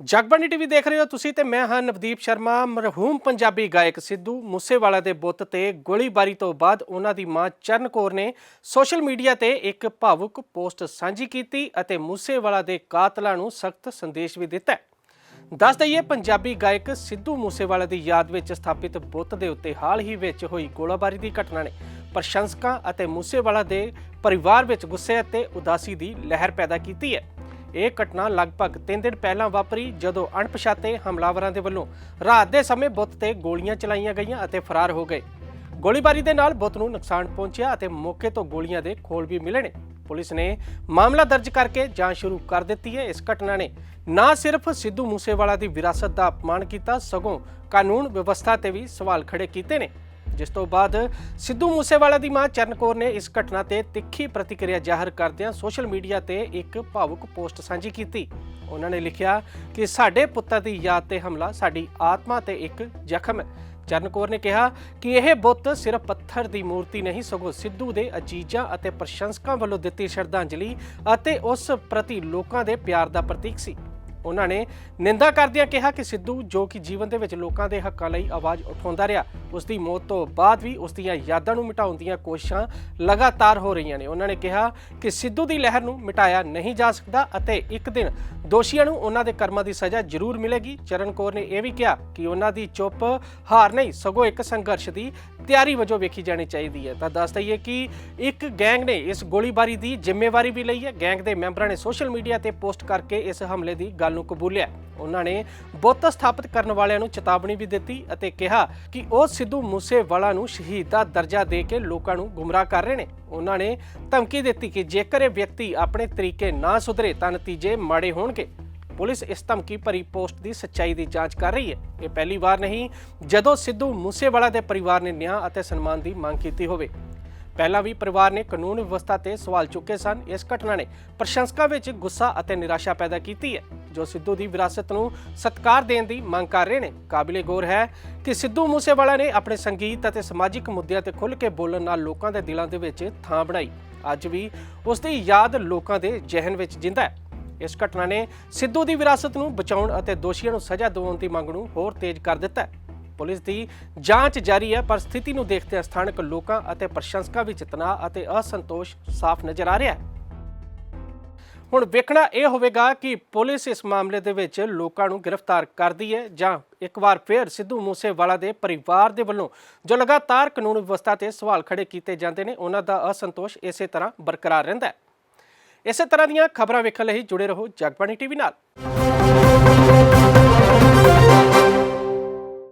Jagbani TV ਦੇਖ ਰਹੇ ਹੋ ਤੁਸੀਂ ਤੇ ਮੈਂ ਹਾਂ ਨਵਦੀਪ ਸ਼ਰਮਾ, ਮਰਹੂਮ ਪੰਜਾਬੀ ਗਾਇਕ ਸਿੱਧੂ ਮੂਸੇਵਾਲਾ ਦੇ ਬੁੱਤ ਤੇ ਗੋਲੀਬਾਰੀ ਤੋਂ ਬਾਅਦ ਉਹਨਾਂ ਦੀ ਮਾਂ ਚਰਨ ਕੌਰ ਨੇ ਸੋਸ਼ਲ ਮੀਡੀਆ ਤੇ ਇੱਕ ਭਾਵੁਕ ਪੋਸਟ ਸਾਂਝੀ ਕੀਤੀ ਅਤੇ ਮੂਸੇਵਾਲਾ ਦੇ ਕਾਤਲਾਂ ਨੂੰ ਸਖਤ ਸੰਦੇਸ਼ ਵੀ ਦਿੱਤਾ ਦੱਸ ਦਈਏ, ਪੰਜਾਬੀ ਗਾਇਕ ਸਿੱਧੂ ਮੂਸੇਵਾਲਾ ਦੀ ਯਾਦ ਵਿੱਚ ਸਥਾਪਿਤ ਬੁੱਤ ਦੇ ਉੱਤੇ ਹਾਲ ਹੀ ਵਿੱਚ ਹੋਈ ਗੋਲਾਬਾਰੀ ਦੀ ਘਟਨਾ ਨੇ। ਪ੍ਰਸ਼ੰਸਕਾਂ ਅਤੇ ਮੂਸੇਵਾਲਾ ਦੇ ਪਰਿਵਾਰ ਵਿੱਚ ਗੁੱਸੇ ਅਤੇ ਉਦਾਸੀ ਦੀ ਲਹਿਰ ਪੈਦਾ ਕੀਤੀ ਹੈ। ਇਹ ਘਟਨਾ ਲਗਭਗ 3 ਦਿਨ ਪਹਿਲਾਂ ਵਾਪਰੀ ਜਦੋਂ ਅਣਪਛਾਤੇ ਹਮਲਾਵਰਾਂ ਦੇ ਵੱਲੋਂ ਰਾਤ ਦੇ ਸਮੇਂ ਬੁੱਤ ਤੇ ਗੋਲੀਆਂ ਚਲਾਈਆਂ ਗਈਆਂ ਅਤੇ ਫਰਾਰ ਹੋ ਗਏ। ਗੋਲੀਬਾਰੀ ਦੇ ਨਾਲ ਬੁੱਤ ਨੂੰ ਨੁਕਸਾਨ ਪਹੁੰਚਿਆ ਅਤੇ ਮੌਕੇ ਤੋਂ ਗੋਲੀਆਂ ਦੇ ਖੋਲ ਵੀ ਮਿਲੇ ਨੇ। ਪੁਲਿਸ ਨੇ ਮਾਮਲਾ ਦਰਜ ਕਰਕੇ ਜਾਂਚ ਸ਼ੁਰੂ ਕਰ ਦਿੱਤੀ ਹੈ। ਇਸ ਘਟਨਾ ਨੇ ਨਾ ਸਿਰਫ ਸਿੱਧੂ ਮੂਸੇਵਾਲਾ ਦੀ ਵਿਰਾਸਤ ਦਾ ਅਪਮਾਨ ਕੀਤਾ, ਸਗੋਂ ਕਾਨੂੰਨ ਵਿਵਸਥਾ ਤੇ ਵੀ ਸਵਾਲ ਖੜੇ ਕੀਤੇ ਨੇ। ਜਿਸ ਤੋਂ ਬਾਅਦ ਸਿੱਧੂ ਮੂਸੇਵਾਲਾ ਦੀ ਮਾਂ ਚਰਨ ਕੌਰ ਨੇ ਇਸ ਘਟਨਾ ਤੇ ਤਿੱਖੀ ਪ੍ਰਤੀਕਿਰਿਆ ਜ਼ਾਹਰ ਕਰਦਿਆਂ ਸੋਸ਼ਲ ਮੀਡੀਆ ਤੇ ਇੱਕ ਭਾਵੁਕ ਪੋਸਟ ਸਾਂਝੀ ਕੀਤੀ। ਉਹਨਾਂ ਨੇ ਲਿਖਿਆ ਕਿ ਸਾਡੇ ਪੁੱਤਾਂ ਦੀ ਯਾਦ ਤੇ ਹਮਲਾ ਸਾਡੀ ਆਤਮਾ ਤੇ ਇੱਕ ਜ਼ਖਮ ਹੈ। ਚਰਨ ਕੌਰ ਨੇ ਕਿਹਾ ਕਿ ਇਹ ਬੁੱਤ ਸਿਰਫ ਪੱਥਰ ਦੀ ਮੂਰਤੀ ਨਹੀਂ, ਸਗੋਂ ਸਿੱਧੂ ਦੇ ਅਜੀਜ਼ਾਂ ਅਤੇ ਪ੍ਰਸ਼ੰਸਕਾਂ ਵੱਲੋਂ ਦਿੱਤੀ ਸ਼ਰਧਾਂਜਲੀ ਅਤੇ ਉਸ ਪ੍ਰਤੀ ਲੋਕਾਂ ਦੇ ਪਿਆਰ ਦਾ ਪ੍ਰਤੀਕ ਸੀ। ਉਹਨਾਂ ਨੇ ਨਿੰਦਾ ਕਰਦਿਆਂ ਕਿਹਾ ਕਿ ਸਿੱਧੂ, ਜੋ ਕਿ ਜੀਵਨ ਦੇ ਵਿੱਚ ਲੋਕਾਂ ਦੇ ਹੱਕਾਂ ਲਈ ਆਵਾਜ਼ ਉਠਾਉਂਦਾ ਰਿਹਾ ਉਸ ਦੀ ਮੌਤ ਤੋਂ ਬਾਅਦ ਵੀ ਉਸ ਦੀਆਂ ਯਾਦਾਂ ਨੂੰ ਮਿਟਾਉਣ ਦੀਆਂ ਕੋਸ਼ਿਸ਼ਾਂ ਲਗਾਤਾਰ ਹੋ ਰਹੀਆਂ ਨੇ। ਉਹਨਾਂ ਨੇ ਕਿਹਾ ਕਿ ਸਿੱਧੂ ਦੀ ਲਹਿਰ ਨੂੰ ਮਿਟਾਇਆ ਨਹੀਂ ਜਾ ਸਕਦਾ ਅਤੇ ਇੱਕ ਦਿਨ ਦੋਸ਼ੀਆਂ ਨੂੰ ਉਹਨਾਂ ਦੇ ਕਰਮਾਂ ਦੀ ਸਜ਼ਾ ਜ਼ਰੂਰ ਮਿਲੇਗੀ। ਚਰਨ ਕੌਰ ਨੇ ਇਹ ਵੀ ਕਿਹਾ ਕਿ ਉਹਨਾਂ ਦੀ ਚੁੱਪ ਹਾਰ ਨਹੀਂ, ਸਗੋਂ ਇੱਕ ਸੰਘਰਸ਼ ਦੀ ਤਿਆਰੀ ਵਜੋਂ ਵੇਖੀ ਜਾਣੀ ਚਾਹੀਦੀ ਹੈ। ਤਾਂ ਦੱਸ ਦਈਏ ਕਿ ਇੱਕ ਗੈਂਗ ਨੇ ਇਸ ਗੋਲੀਬਾਰੀ ਦੀ ਜ਼ਿੰਮੇਵਾਰੀ ਵੀ ਲਈ ਹੈ। ਗੈਂਗ ਦੇ ਮੈਂਬਰਾਂ ਨੇ ਸੋਸ਼ਲ ਮੀਡੀਆ ਤੇ ਪੋਸਟ ਕਰਕੇ ਇਸ ਹਮਲੇ ਦੀ ਗੱਲ ਨੂੰ ਕਬੂਲਿਆ। ਉਹਨਾਂ ਨੇ ਬੁੱਤ ਸਥਾਪਿਤ ਕਰਨ ਵਾਲਿਆਂ ਨੂੰ ਚੇਤਾਵਨੀ ਵੀ ਦਿੱਤੀ ਅਤੇ ਕਿਹਾ ਕਿ ਉਹ ਸਿੱਧੂ ਮੂਸੇਵਾਲਾ ਨੂੰ ਸ਼ਹੀਦ ਦਾ ਦਰਜਾ ਦੇ ਕੇ ਲੋਕਾਂ ਨੂੰ ਗੁੰਮਰਾਹ ਕਰ ਰਹੇ ਨੇ। ਉਹਨਾਂ ਨੇ ਧਮਕੀ ਦਿੱਤੀ ਕਿ ਜੇਕਰ ਇਹ ਵਿਅਕਤੀ ਆਪਣੇ ਤਰੀਕੇ ਨਾ ਸੁਧਰੇ ਤਾਂ ਨਤੀਜੇ ਮਾੜੇ ਹੋਣਗੇ। ਪੁਲਿਸ ਇਸ ਧਮਕੀ ਭਰੀ ਪੋਸਟ ਦੀ ਸੱਚਾਈ ਦੀ ਜਾਂਚ ਕਰ ਰਹੀ ਹੈ। ਇਹ ਪਹਿਲੀ ਵਾਰ ਨਹੀਂ, ਜਦੋਂ ਸਿੱਧੂ ਮੂਸੇਵਾਲਾ ਦੇ ਪਰਿਵਾਰ ਨੇ ਨਿਆਂ ਅਤੇ ਸਨਮਾਨ ਦੀ ਮੰਗ ਕੀਤੀ ਹੋਵੇ। ਪਹਿਲਾਂ ਵੀ ਪਰਿਵਾਰ ਨੇ ਕਾਨੂੰਨ ਵਿਵਸਥਾ ਤੇ ਸਵਾਲ ਚੁੱਕੇ ਸਨ। ਇਸ ਘਟਨਾ ਨੇ ਪ੍ਰਸ਼ੰਸਕਾਂ ਵਿੱਚ ਗੁੱਸਾ ਅਤੇ ਨਿਰਾਸ਼ਾ ਪੈਦਾ ਕੀਤੀ ਹੈ। ਜੋ ਸਿੱਧੂ ਦੀ ਵਿਰਾਸਤ ਨੂੰ ਸਤਿਕਾਰ ਦੇਣ ਦੀ ਮੰਗ ਕਰ ਰਹੇ ਨੇ। ਕਾਬਿਲੇ ਗੌਰ ਹੈ ਕਿ ਸਿੱਧੂ ਮੂਸੇਵਾਲਾ ਨੇ ਆਪਣੇ ਸੰਗੀਤ ਅਤੇ ਸਮਾਜਿਕ ਮੁੱਦਿਆਂ ਤੇ ਖੁੱਲ੍ਹ ਕੇ ਬੋਲਣ ਨਾਲ ਲੋਕਾਂ ਦੇ ਦਿਲਾਂ ਦੇ ਵਿੱਚ ਥਾਂ ਬਣਾਈ। ਅੱਜ ਵੀ ਉਸ ਦੀ ਯਾਦ ਲੋਕਾਂ ਦੇ ਜ਼ਿਹਨ ਵਿੱਚ ਜਿੰਦਾ ਹੈ। ਇਸ ਘਟਨਾ ਨੇ ਸਿੱਧੂ ਦੀ ਵਿਰਾਸਤ ਨੂੰ ਬਚਾਉਣ ਅਤੇ ਦੋਸ਼ੀਆਂ ਨੂੰ ਸਜ਼ਾ ਦਿਵਾਉਣ ਦੀ ਮੰਗ ਨੂੰ ਹੋਰ ਤੇਜ਼ ਕਰ ਦਿੱਤਾ ਹੈ। ਪੁਲਿਸ ਦੀ ਜਾਂਚ ਜਾਰੀ ਹੈ, ਪਰ ਸਥਿਤੀ ਨੂੰ ਦੇਖਦੇ ਸਥਾਨਕ ਲੋਕਾਂ ਅਤੇ ਪ੍ਰਸ਼ੰਸਕਾਂ ਵਿੱਚ ਤਣਾਅ ਅਤੇ ਅਸੰਤੋਸ਼ ਸਾਫ਼ ਨਜ਼ਰ ਆ ਰਿਹਾ ਹੈ। ਹੁਣ ਵੇਖਣਾ ਇਹ ਹੋਵੇਗਾ ਕਿ ਪੁਲਿਸ ਇਸ ਮਾਮਲੇ ਦੇ ਵਿੱਚ ਲੋਕਾਂ ਨੂੰ ਗ੍ਰਿਫਤਾਰ ਕਰਦੀ ਹੈ ਜਾਂ ਇੱਕ ਵਾਰ ਫੇਰ ਸਿੱਧੂ ਮੂਸੇਵਾਲਾ ਦੇ ਪਰਿਵਾਰ ਦੇ ਵੱਲੋਂ ਜੋ ਲਗਾਤਾਰ ਕਾਨੂੰਨ ਵਿਵਸਥਾ ਤੇ ਸਵਾਲ ਖੜੇ ਕੀਤੇ ਜਾਂਦੇ ਨੇ, ਉਹਨਾਂ ਦਾ ਅਸੰਤੋਸ਼ ਇਸੇ ਤਰ੍ਹਾਂ ਬਰਕਰਾਰ ਰਹਿੰਦਾ ਹੈ। ਇਸੇ ਤਰ੍ਹਾਂ ਦੀਆਂ ਖਬਰਾਂ ਵੇਖਣ ਲਈ ਜੁੜੇ ਰਹੋ ਜਗਬਾਣੀ ਟੀਵੀ ਨਾਲ।